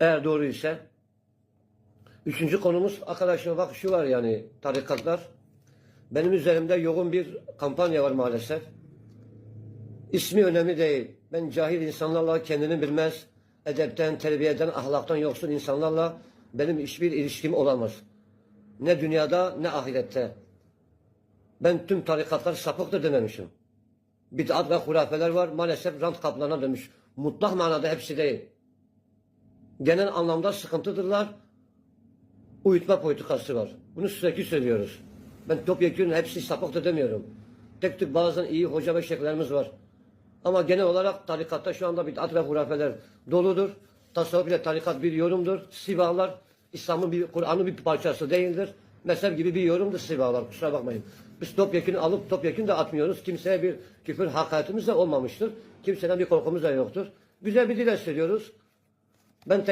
Eğer doğru ise. Üçüncü konumuz arkadaşlar bak şu var yani tarikatlar. Benim üzerimde yoğun bir kampanya var maalesef. İsmi önemli değil. Ben cahil insanlarla kendini bilmez, edepten, terbiyeden, ahlaktan yoksun insanlarla benim hiçbir ilişkim olamaz. Ne dünyada ne ahirette. Ben tüm tarikatlar sapıktır dememişim. Bid'at ve hurafeler var. Maalesef rant kaplarına dönmüş. Mutlak manada hepsi değil. Genel anlamda sıkıntıdırlar. Uyutma politikası var. Bunu sürekli söylüyoruz. Ben topyekun hepsi sapıktır demiyorum. Tek tük bazen iyi hoca ve şeyhlerimiz var. Ama genel olarak tarikatta şu anda bid'at ve hurafeler doludur. Tasavvuf ile tarikat bir yorumdur. Sivahlar İslam'ın bir Kur'an'ın bir parçası değildir. Mezhep gibi bir yorumdur sivahlar. Kusura bakmayın. Biz topyekun alıp topyekun da atmıyoruz. Kimseye bir küfür hakaretimiz de olmamıştır. Kimseden bir korkumuz da yoktur. Güzel bir dile söylüyoruz. Ben